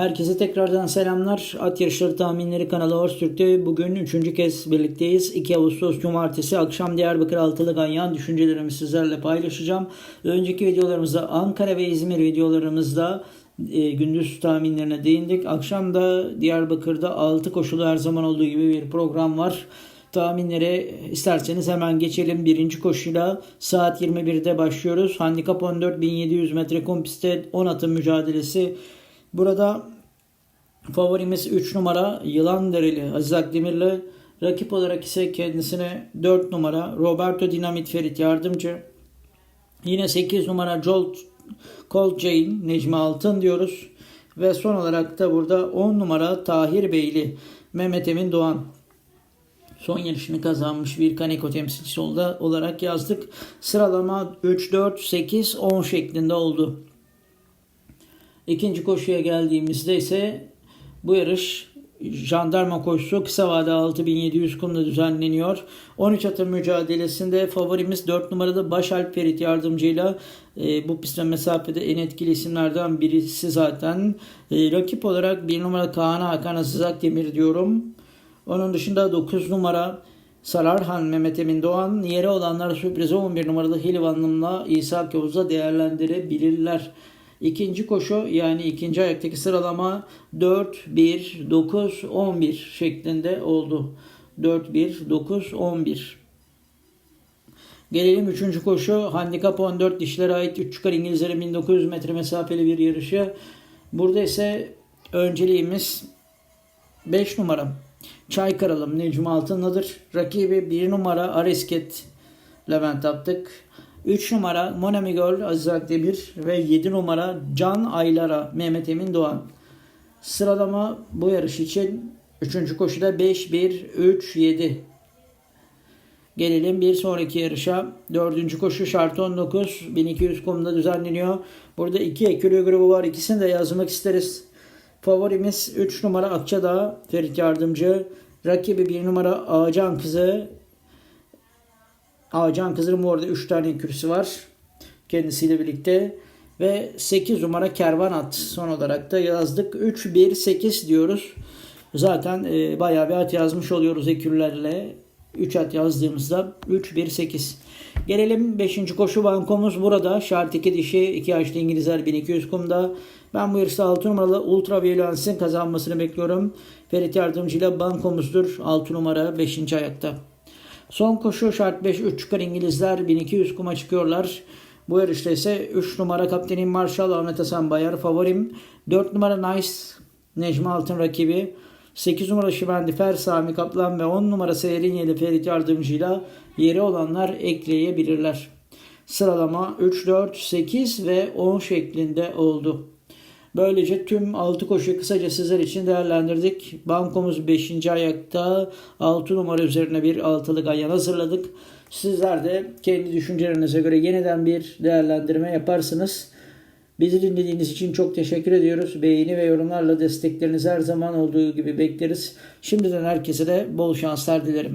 Herkese tekrardan selamlar. At Yarışları Tahminleri kanalı Horstürk'te bugün üçüncü kez birlikteyiz. 2 Ağustos Cumartesi akşam Diyarbakır Altılı Ganyan düşüncelerimi sizlerle paylaşacağım. Önceki videolarımızda Ankara ve İzmir videolarımızda e, gündüz tahminlerine değindik. Akşam da Diyarbakır'da 6 koşulu her zaman olduğu gibi bir program var. Tahminlere isterseniz hemen geçelim. Birinci koşuyla saat 21'de başlıyoruz. Handikap 14.700 metre kum pistte 10 atın mücadelesi. Burada favorimiz 3 numara Yılan Dereli Aziz Akdemir'le rakip olarak ise kendisine 4 numara Roberto Dinamit Ferit yardımcı. Yine 8 numara Jolt Colt Jane Necmi Altın diyoruz. Ve son olarak da burada 10 numara Tahir Beyli Mehmet Emin Doğan son yarışını kazanmış bir Kaneko temsilcisi olarak yazdık. Sıralama 3, 4, 8, 10 şeklinde oldu. İkinci koşuya geldiğimizde ise bu yarış jandarma koşusu kısa vade 6700 kumda düzenleniyor. 13 atın mücadelesinde favorimiz 4 numarada Başalp Ferit yardımcıyla e, bu pistte mesafede en etkili isimlerden birisi zaten. E, rakip olarak 1 numara Kaan Hakan Aziz Akdemir diyorum. Onun dışında 9 numara Sararhan Mehmet Emin Doğan. Yeri olanlar sürprize 11 numaralı Hilvanlım'la İsa Yavuz'a değerlendirebilirler. İkinci koşu yani ikinci ayaktaki sıralama 4, 1, 9, 11 şeklinde oldu. 4, 1, 9, 11. Gelelim üçüncü koşu. Handikap 14 dişlere ait 3 çıkar İngilizlere 1900 metre mesafeli bir yarışı. Burada ise önceliğimiz 5 numara. Çay Kralım Necmi Altınlı'dır. Rakibi 1 numara Aresket Levent Aptık. 3 numara Monami Girl Aziz Akdemir ve 7 numara Can Aylara Mehmet Emin Doğan. Sıralama bu yarış için 3. koşuda 5, 1, 3, 7. Gelelim bir sonraki yarışa. Dördüncü koşu şart 19. 1200 kumda düzenleniyor. Burada iki ekürü grubu var. İkisini de yazmak isteriz. Favorimiz 3 numara Akçadağ Ferit Yardımcı. Rakibi 1 numara Ağacan Kızı. Ağacan Kızı'nın bu arada 3 tane kürsü var. Kendisiyle birlikte. Ve 8 numara Kervan At. Son olarak da yazdık. 3-1-8 diyoruz. Zaten e, bayağı bir at yazmış oluyoruz ekürlerle. 3 at yazdığımızda 3-1-8. Gelelim 5. koşu bankomuz burada. Şart 2 dişi 2 yaşlı İngilizler 1200 kumda. Ben bu yarışta 6 numaralı Ultra Violence'in kazanmasını bekliyorum. Ferit Yardımcı ile bankomuzdur. 6 numara 5. ayakta. Son koşu şart 5 3 çıkar İngilizler 1200 kuma çıkıyorlar. Bu yarışta ise 3 numara kaptenim Marshall Ahmet Hasan Bayar favorim. 4 numara Nice Necmi Altın rakibi. 8 numara Şivendifer Sami Kaplan ve 10 numara Seherin Yeli Ferit Yardımcı'yla yeri olanlar ekleyebilirler. Sıralama 3, 4, 8 ve 10 şeklinde oldu. Böylece tüm 6 koşuyu kısaca sizler için değerlendirdik. Bankomuz 5. ayakta 6 numara üzerine bir altılı ganyan hazırladık. Sizler de kendi düşüncelerinize göre yeniden bir değerlendirme yaparsınız. Bizi dinlediğiniz için çok teşekkür ediyoruz. Beğeni ve yorumlarla desteklerinizi her zaman olduğu gibi bekleriz. Şimdiden herkese de bol şanslar dilerim.